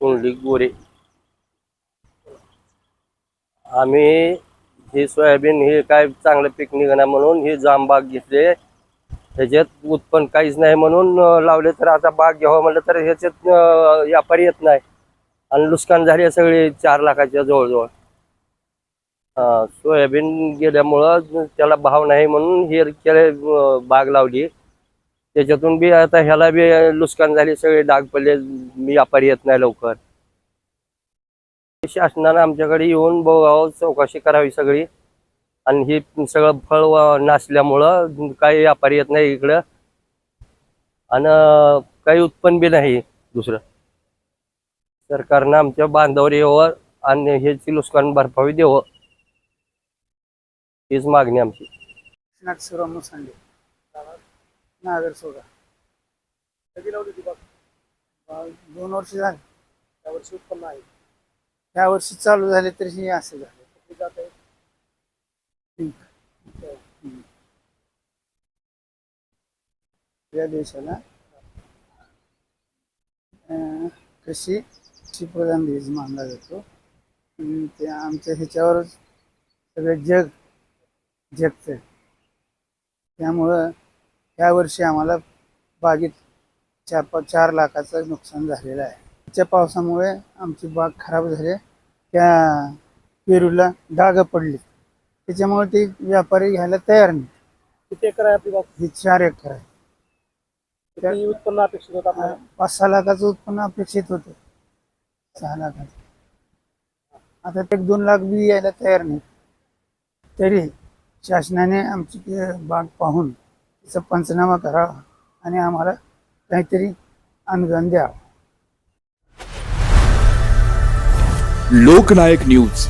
कुंडली गोरे. आम्ही हे सोयाबीन हे काय चांगलं पीक निघणार म्हणून हे जाम बाग घेतले. ह्याच्यात उत्पन्न काहीच नाही म्हणून लावले तर आता बाग घ्यावं म्हणलं तर ह्याच्यात व्यापारी येत नाही. आणि नुकसान झाले सगळे चार लाखाच्या जवळजवळ. हा, सोयाबीन गेल्यामुळं त्याला भाव नाही म्हणून हे केले बाग लावली. त्याच्यातून बी आता ह्याला बी नुकसान झाले सगळे डाग पडले व्यापारी येत नाही लवकर. शासनानं आमच्याकडे येऊन बघावं चौकशी करावी सगळी. आणि हे सगळं फळ नसल्यामुळं नासल्यामुळं काही व्यापारी येत नाही इकडं. आणि काही उत्पन्न बी नाही दुसरं. सरकारनं आमच्या बांधावर यावं आणि ह्याची नुकसान भरपाई द्यावं. हीच मागणी आमची. नाथ शिवराम मुसांडे नागर सोडा. कधी लावली ती बाग? बाग दोन वर्ष झाले. त्यावर्षी उत्पन्न आहे. ह्या वर्षी चालू झाले तरी हे असं झालं. ते जात आहे? या देशाला. अं, कृषी कृषीप्रधान देश मानला जातो. आणि ते आमच्या ह्याच्यावरच सगळं जग जगतं त्यामुळं ह्या वर्षी आम्हाला बागेत चार पाच चार लाखाचं नुकसान झालेलं आहे. त्या पावसामुळे आमची बाग खराब झाली. त्या पेरूला डाग पडली. त्याच्यामुळे ते व्यापारी घ्यायला तयार नाही. किती एकर आहे आपली बाग? हे चार एकर आहे. किती उत्पन्न अपेक्षित होतं आपल्याला? पाच सहा लाखाचं उत्पन्न अपेक्षित होतं. सहा लाखाचं. आता ते दोन लाख बी यायला तयार नाही. तरी शासनाने आमची ते बाग पाहून तिचा पंचनामा करावा आणि आम्हाला काहीतरी अनुदान द्यावं लोकनायक न्यूज.